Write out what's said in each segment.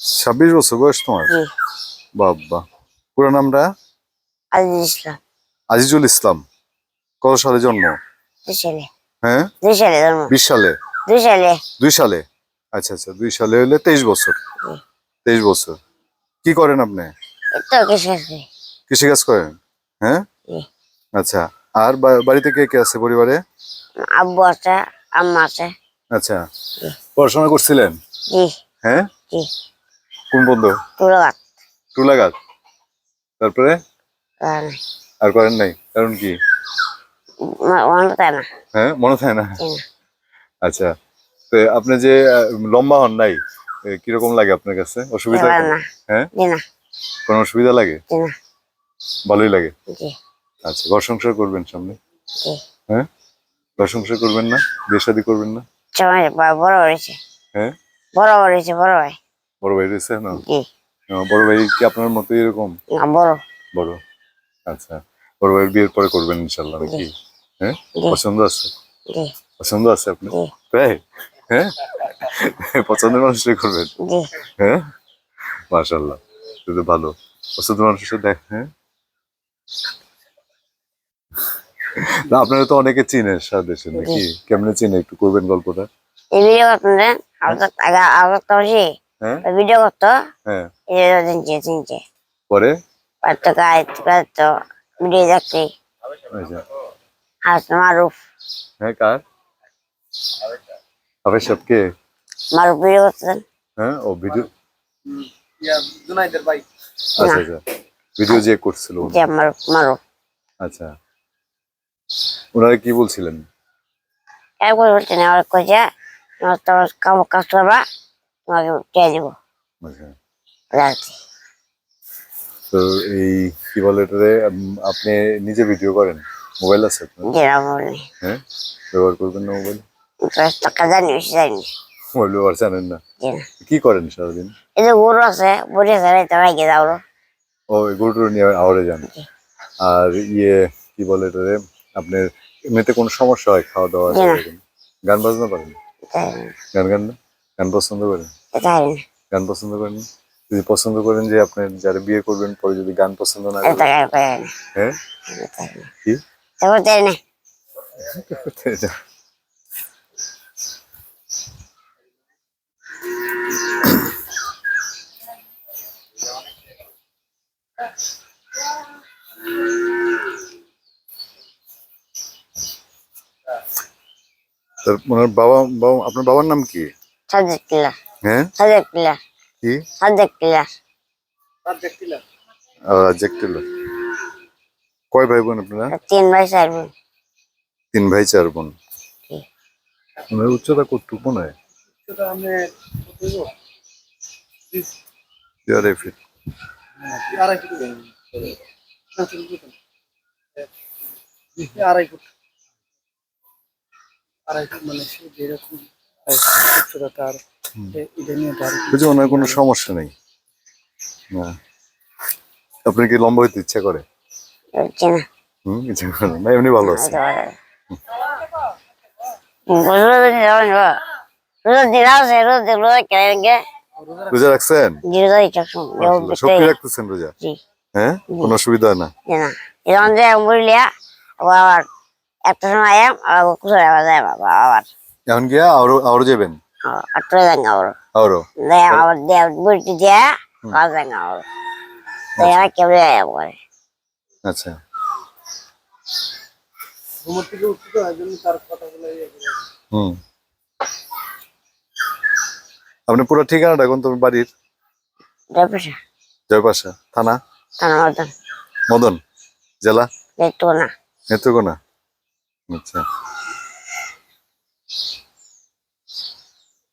ছাব্বিশ বছর বয়স তোমার? বাবা। পুরো নামটা? আজিজ ইসলাম। আজিজুল ইসলাম। কত সালে জন্ম? হ্যাঁ? দুই সালে বিশ সালে? দুই সালে। দুই সালে? আচ্ছা আচ্ছা। দুই সালে হলে তেইশ বছর। তেইশ বছর। কি করেন আপনি? করেন? হ্যাঁ? আচ্ছা। আর বাড়িতে কে কে আছে পরিবারে? আব্বু আছে আম্মা আছে। আচ্ছা। পড়াশোনা করছিলেন? হ্যাঁ? কোন বন্ধু? টুলাগাত তারপরে? আর করেন নাই। কারণ কি? মনে তাই না। হ্যাঁ মনে না? আচ্ছা। তো আপনি যে লম্বা হন নাই কীরকম লাগে আপনার কাছে? অসুবিধা হ্যাঁ? কোনো অসুবিধা লাগে? ভালোই লাগে? আচ্ছা ঘর সংসার করবেন সামনে? হ্যাঁ? ঘর সংসার করবেন না? বিয়ে শাদী করবেন না? বড় হয়েছে। হ্যাঁ? বড় হয়েছে বড় ভাই বড় ভাই রয়েছে না? বড় ভাই কি আপনার মতো এরকম? বড়। বড়। আচ্ছা বড় ভাইয়ের বিয়ের পরে করবেন ইনশাল্লাহ নাকি? হ্যাঁ? পছন্দ আছে? পছন্দ আছে আপনি? তাই? হ্যাঁ? পছন্দের মানুষটাই করবেন। হ্যাঁ? মাশাল্লাহ তো ভালো। পছন্দের মানুষের সাথে দেখ হ্যাঁ? না আপনারা তো অনেকে চিনে সাদেশে নাকি? কেমনে চিনে একটু করবেন গল্পটা? এই ভিডিও আগে তো হ্যাঁ ভিডিও করতো। হ্যাঁ। চিনছে চিনছে পরে? ভিডিও দেখতে আচ্ছা। মারুফ। হ্যাঁ কার? আবার সবকে মারুফ ভিডিও করতেন হ্যাঁ ও ভিডিও জুনাইদের ভাই। আচ্ছা আচ্ছা। ভিডিও যে করছিল উনি। যে মারুফ মারুফ। আচ্ছা। ওনারা কি বলছিলেন? একবার বলছেন আমার কইছে তোমার কাম কাজ করবা। তোমাকে দিব আচ্ছা তো এই কি বলে এটারে আপনি নিজে ভিডিও করেন। মোবাইল আছে আপনার? যেটা বলি হ্যাঁ? ব্যবহার করবেন না মোবাইল টাকা জানি বেশি জানি মোবাইল ব্যবহার জানেন না। কি করেন সারাদিন? এই যে গরু আছে রাখি যাও ও নিয়ে আওয়ারে যান। আর ইয়ে কি বলে এটারে আপনার এমনিতে কোনো সমস্যা হয় খাওয়া দাওয়া? গান বাজনা পারেন গান গান না? গান পছন্দ করেন? গান পছন্দ করেন? যদি পছন্দ করেন যে আপনি যারা বিয়ে করবেন পরে যদি গান পছন্দ না করেন? হ্যাঁ? কি? তার ওনার বাবা বাবা আপনার বাবার নাম কি? সাজেক কিলা হ্যাঁ কি? কয় ভাই বোন আপনারা? তিন ভাই চার বোন। তিন ভাই চার বোন। কি? উচ্চতা কতটুকু মনে হয়? আমি ফিট আড়াই ফুট। এই আড়াই ফুট আড়াই ফুট মানে সে যেরকম উচ্চতা এটা নিয়ে তার ওনার কোনো সমস্যা নেই? না। আপনার কি লম্বা হইতে ইচ্ছা করে? বুঝছি না। হুম ইচ্ছা করে না। এমনি ভালো আছে। রোজ রাখছেন? শক্তি রাখতেছেন রোজা? কোনো অসুবিধা না? যে আবার একটা সময় আয়াম আবার আবার যায় বাবা আবার। এখন গিয়া আরও আরও যাবেন আটটা আরও আবার দেয়া কাজ যাঙ্গা আবার দেয়া কেবল আয়াম করে আচ্ছা। ঘুমোর থেকে উঠতে তো তার হুম। আপনি পুরো ঠিকানাটা এখন তোমার বাড়ির? দেবসা জয়পাশা থানা? তার মতন মদন জেলা? দেখতো না নেত্রকোনা। আচ্ছা।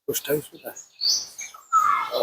পোস্ট অফিস কোথায়? ও,